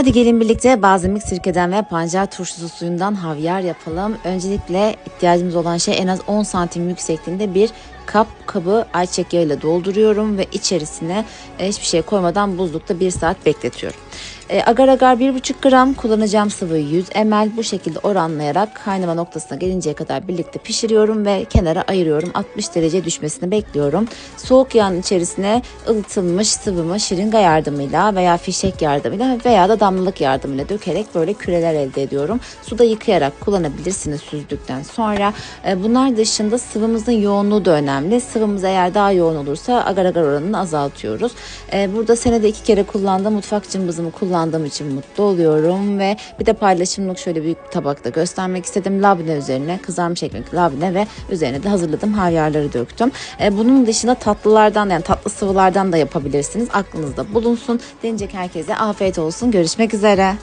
Hadi gelin birlikte balzamik sirkeden ve pancar turşusu suyundan havyar yapalım. Öncelikle ihtiyacımız olan şey en az 10 santim yüksekliğinde bir kap kabı ayçiçek yağıyla dolduruyorum ve içerisine e, hiçbir şey koymadan buzlukta 1 saat bekletiyorum. E, agar agar 1,5 gram kullanacağım sıvıyı 100 ml bu şekilde oranlayarak kaynama noktasına gelinceye kadar birlikte pişiriyorum ve kenara ayırıyorum. 60 derece düşmesini bekliyorum. Soğuk yağın içerisine ılıtılmış sıvımı şırınga yardımıyla veya fişek yardımıyla veya da damlalık yardımıyla dökerek böyle küreler elde ediyorum. Suda yıkayarak kullanabilirsiniz süzdükten sonra. E, bunlar dışında sıvımızın yoğunluğu da önemli. Sıvımız eğer daha yoğun olursa agar agar oranını azaltıyoruz. E, burada senede iki kere kullandığım mutfak cımbızımı kullandığım için mutlu oluyorum ve bir de paylaşımlık şöyle büyük bir tabakta göstermek istedim. Labne üzerine kızarmış ekmek labne ve üzerine de hazırladığım havyarları döktüm. E, bunun dışında tatlılardan yani tatlı sıvılardan da yapabilirsiniz. Aklınızda bulunsun. Deneyecek herkese afiyet olsun. Görüşmek üzere.